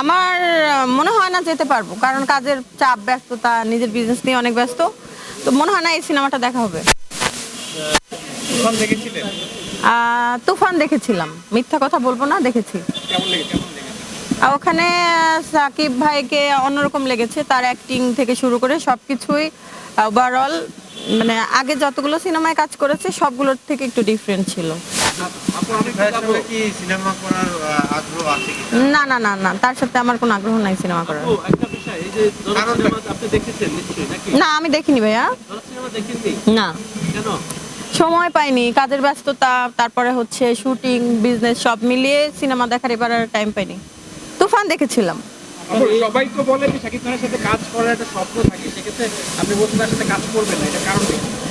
আমার মনে হয় না যেতে পারব কারণ কাজের চাপ ব্যস্ততা নিজের বিজনেস নিয়ে অনেক ব্যস্ত। তো মনে হয় না এই সিনেমাটা দেখা হবে। তুফান দেখেছিলাম। মিথ্যা কথা বলব না দেখেছি। ওখানে সাকিব ভাইকে অন্যরকম লেগেছে তার অ্যাক্টিং থেকে শুরু করে সব কিছুই ওভারঅল মানে আগে যতগুলো সিনেমায় কাজ করেছে সবগুলোর থেকে একটু ডিফারেন্ট ছিল। না না না না তার সাথে আমার কোনো আগ্রহ নাই সিনেমা করার। ও, একটা বিষয় এই যে দরদ কারণ- সিনেমা আপনি দেখেছেন নিশ্চয়ই নাকি? না আমি দেখিনি ভাইয়া। না। কেন? সময় পাইনি কাজের ব্যস্ততা তারপরে হচ্ছে শুটিং বিজনেস সব মিলিয়ে সিনেমা দেখার এবার আর টাইম পাইনি। তুফান দেখেছিলাম। সবাই তো বলে যে শাকিব খানের সাথে কাজ করার একটা স্বপ্ন থাকে সেক্ষেত্রে আপনি বলছেন তার সাথে কাজ করবেন না এটা কারণ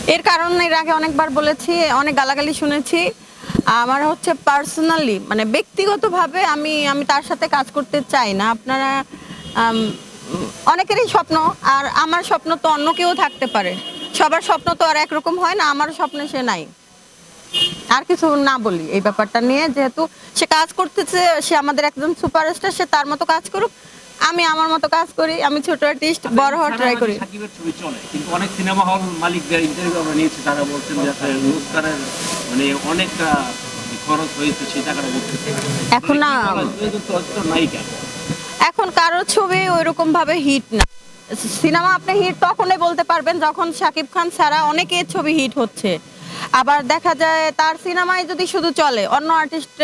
এর কারণ এর আগে অনেকবার বলেছি অনেক গালাগালি শুনেছি আমার হচ্ছে পার্সোনালি মানে ব্যক্তিগতভাবে আমি আমি তার সাথে কাজ করতে চাই না। আপনারা অনেকেরই স্বপ্ন, আর আমার স্বপ্ন তো অন্য কেউ থাকতে পারে। সবার স্বপ্ন তো আর একরকম হয় না আমার স্বপ্নে সে নাই। আর কিছু না বলি এই ব্যাপারটা নিয়ে, যেহেতু সে কাজ করতেছে, সে আমাদের একজন সুপারস্টার সে তার মতো কাজ করুক। আমি আমার মতো কাজ করি আমি ছোট আর্টিস্ট বড় হওয়ার ট্রাই করি। সাকিবের ছবি চলে কিন্তু অনেক সিনেমা হল মালিকদের ইন্টারভিউ আমরা নিয়েছি তারা বলছেন যে মানে অনেকটা খরচ হয়েছে সেই টাকাটা বলতেছে এখন না। চলচ্চিত্র নায়িকা এখন কারোর ছবি ওইরকম ভাবে হিট না। সিনেমা আপনি হিট তখনই বলতে পারবেন যখন শাকিব খান ছাড়া অনেকের ছবি হিট হচ্ছে। আবার দেখা যায় তার সিনেমায় যদি শুধু চলে, অন্য আর্টিস্ট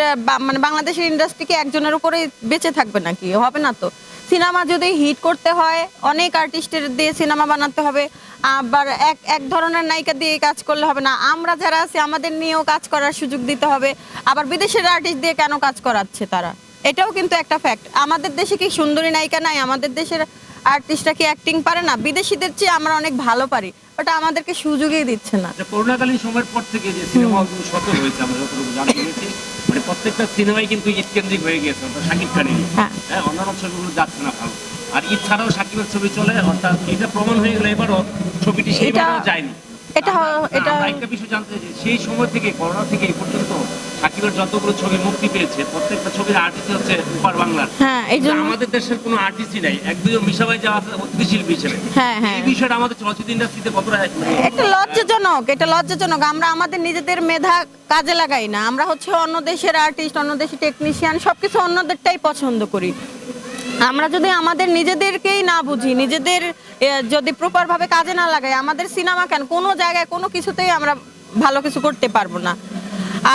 মানে বাংলাদেশের ইন্ডাস্ট্রিকে একজনের উপরে বেঁচে থাকবে নাকি? হবে না তো। সিনেমা যদি হিট করতে হয়, অনেক আর্টিস্টের দিয়ে সিনেমা বানাতে হবে, আবার এক এক ধরনের নায়িকা দিয়ে কাজ করলে হবে না। আমরা যারা আছি, আমাদের নিয়েও কাজ করার সুযোগ দিতে হবে। আবার বিদেশের আর্টিস্ট দিয়ে কেন কাজ করাচ্ছে তারা? এটাও কিন্তু একটা ফ্যাক্ট আমাদের দেশে কি সুন্দরী নায়িকা নাই? আমাদের দেশের আর্টিস্টরা কি অ্যাক্টিং পারে না? বিদেশিদের চেয়ে আমরা অনেক ভালো পারি ওটা আমাদেরকে সুযোগই দিচ্ছে না। করোনাকালীন সময়ের পর থেকে যে সিনেমা হলগুলো সচল হয়েছে আমরা যতটুকু জানতে পেরেছি মানে প্রত্যেকটা সিনেমাই কিন্তু ঈদ কেন্দ্রিক হয়ে গেছে অর্থাৎ শাকিব খানের হ্যাঁ। হ্যাঁ অন্যান্য ছবিগুলো যাচ্ছে না ভালো। আর ঈদ ছাড়াও শাকিবের ছবি চলে অর্থাৎ এটা প্রমাণ হয়ে গেলে এবারও ছবিটি সেইভাবে যায়নি। এটা এটা- একটা বিষয় জানতে চাই সেই সময় থেকে করোনা থেকে এই পর্যন্ত যতগুলো ছবি মুক্তি পেয়েছে প্রত্যেকটা ছবির আর্টিস্ট হচ্ছে উপর বাংলার। হ্যাঁ এই জন্য আমাদের দেশের কোনো আর্টিস্টই নাই। এক দুজন মিশাবাই যাওয়া আছে অতিথি শিল্পী হিসেবে। হ্যাঁ, হ্যাঁ। এই বিষয়টা আমাদের চলচ্চিত্র ইন্ডাস্ট্রিতে কতটা এটা লজ্জাজনক এটা লজ্জাজনক। আমরা আমাদের নিজেদের মেধা কাজে লাগাই না। আমরা হচ্ছে অন্য দেশের আর্টিস্ট অন্য দেশের টেকনিশিয়ান সবকিছু অন্যদেরটাই পছন্দ করি। আমরা যদি আমাদের নিজেদেরকেই না বুঝি নিজেদের যদি প্রপার ভাবে কাজে না লাগাই আমাদের সিনেমা কেন? কোনো জায়গায় কোনো কিছুতেই আমরা ভালো কিছু করতে পারব না।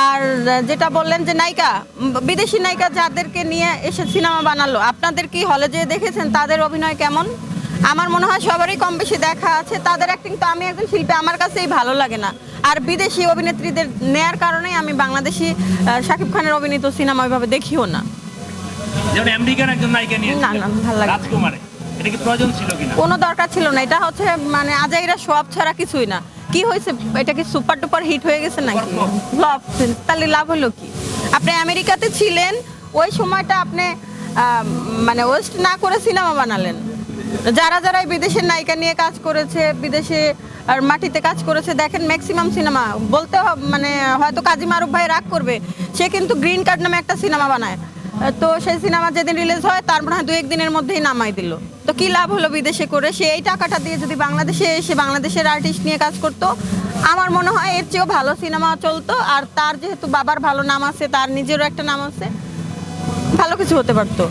আর যেটা বললেন যে নায়িকা বিদেশি নায়িকা যাদেরকে নিয়ে এসে সিনেমা বানালো আপনাদের কি হলে যে দেখেছেন? তাদের অভিনয় কেমন? আমার মনে হয় সবারই কম বেশি দেখা আছে। তাদের অ্যাক্টিং তো আমি একজন শিল্পী আমার কাছেই ভালো লাগে না। আর বিদেশি অভিনেত্রীদের নেয়ার কারণেই আমি বাংলাদেশি শাকিব খানের অভিনীত সিনেমা ওইভাবে দেখিও না। যেমন আমেরিকার একজন নায়িকা নিয়ে না, না, ভালো লাগে রাজকুমারে এটা কি প্রয়োজন ছিল কিনা? কোনো দরকার ছিল না। এটা হচ্ছে মানে আজাইরা সব ছাড়া কিছুই না। কি হয়েছে? এটা কি সুপার টুপার হিট হয়ে গেছে নাকি? ফ্লপ তাহলে লাভ হলো কি? আপনি আমেরিকাতে ছিলেন, ওই সময়টা আপনি মানে ওয়েস্ট না করে সিনেমা বানালেন। যারা যারা বিদেশের নায়িকা নিয়ে কাজ করেছে, বিদেশে আর মাটিতে কাজ করেছে, দেখেন ম্যাক্সিমাম সিনেমা। বলতে মানে হয়তো কাজী মারুফ ভাই রাগ করবে, সে কিন্তু গ্রিন কার্ড নামে একটা সিনেমা বানায়। তো সেই সিনেমা যেদিন রিলিজ হয়, তার মনে হয় দু একদিনের মধ্যেই নামাই দিল। তো কি লাভ হলো বিদেশে করে? সে এই টাকাটা দিয়ে যদি বাংলাদেশে এসে বাংলাদেশের আর্টিস্ট নিয়ে কাজ করতো, আমার মনে হয় এর চেয়েও ভালো সিনেমা চলতো। আর তার যেহেতু বাবার ভালো নাম আছে, তার নিজেরও একটা নাম আছে, ভালো কিছু হতে পারতো।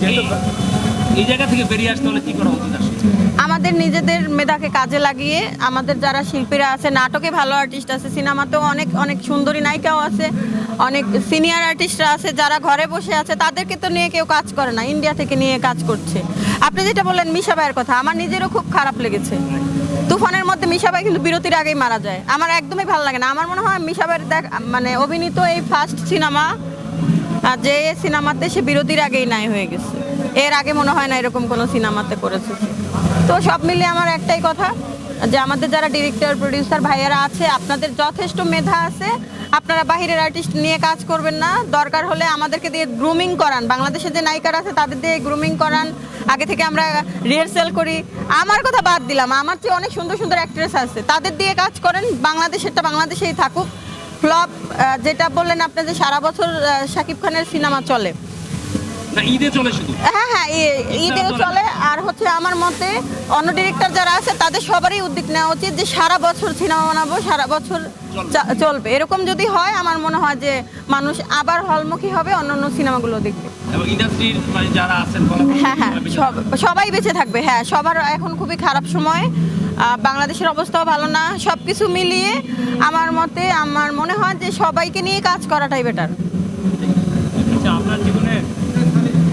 এই- জায়গা থেকে বেরিয়ে আসতে হলে কি করা উচিত আমাদের নিজেদের মেধাকে কাজে লাগিয়ে আমাদের যারা শিল্পীরা আছে, নাটকে ভালো আর্টিস্ট আছে, সিনেমাতেও অনেক অনেক সুন্দরী নায়িকাও আছে, অনেক সিনিয়র আর্টিস্টরা আছে যারা ঘরে বসে আছে, তাদেরকে তো নিয়ে কেউ কাজ করে না ইন্ডিয়া থেকে নিয়ে কাজ করছে। আপনি যেটা বললেন মিশা ভাইয়ের কথা, আমার নিজেরও খুব খারাপ লেগেছে। তুফানের মধ্যে মিশা ভাই কিন্তু বিরতির আগেই মারা যায়। আমার একদমই ভালো লাগে না। আমার মনে হয় মিশা ভাইয়ের দেখ মানে অভিনীত এই ফার্স্ট সিনেমা আর যে সিনেমাতে সে বিরতির আগেই নাই হয়ে গেছে। এর আগে মনে হয় না এরকম কোনো সিনেমাতে করেছে তো সব মিলিয়ে আমার একটাই কথা, যে আমাদের যারা ডিরেক্টর প্রডিউসার ভাইয়ারা আছে, আপনাদের যথেষ্ট মেধা আছে। আপনারা বাহিরের আর্টিস্ট নিয়ে কাজ করবেন না। দরকার হলে আমাদেরকে দিয়ে গ্রুমিং করান। বাংলাদেশে যে নায়িকারা আছে, তাদের দিয়ে গ্রুমিং করান। আগে থেকে আমরা রিহার্সেল করি। আমার কথা বাদ দিলাম। আমার চেয়ে অনেক সুন্দর সুন্দর অ্যাক্ট্রেস আছে। তাদের দিয়ে কাজ করেন। বাংলাদেশেরটা বাংলাদেশেই থাকুক। ফ্লপ যেটা বললেন আপনি যে সারা বছর শাকিব খানের সিনেমা চলে। ঈদে চলে শুধু? হ্যাঁ হ্যাঁ চলে আর হচ্ছে আমার মতে অন্য ডিরেক্টর যারা আছে তাদের সবারই উদ্যোগ নেওয়া উচিত যে সারা বছর সিনেমা বানাবো সারা বছর চলবে। এরকম যদি হয় আমার মনে হয় যে মানুষ আবার হলমুখী হবে অন্য অন্য সিনেমাগুলো দেখবে। মানে হ্যাঁ হ্যাঁ সবাই বেঁচে থাকবে। হ্যাঁ সবার এখন খুবই খারাপ সময়। বাংলাদেশের অবস্থাও ভালো না। সব কিছু মিলিয়ে আমার মতে আমার মনে হয় যে সবাইকে নিয়ে কাজ করাটাই বেটার আচ্ছা আপনার জীবনে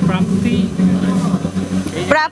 প্রাপ্তি প্রাপ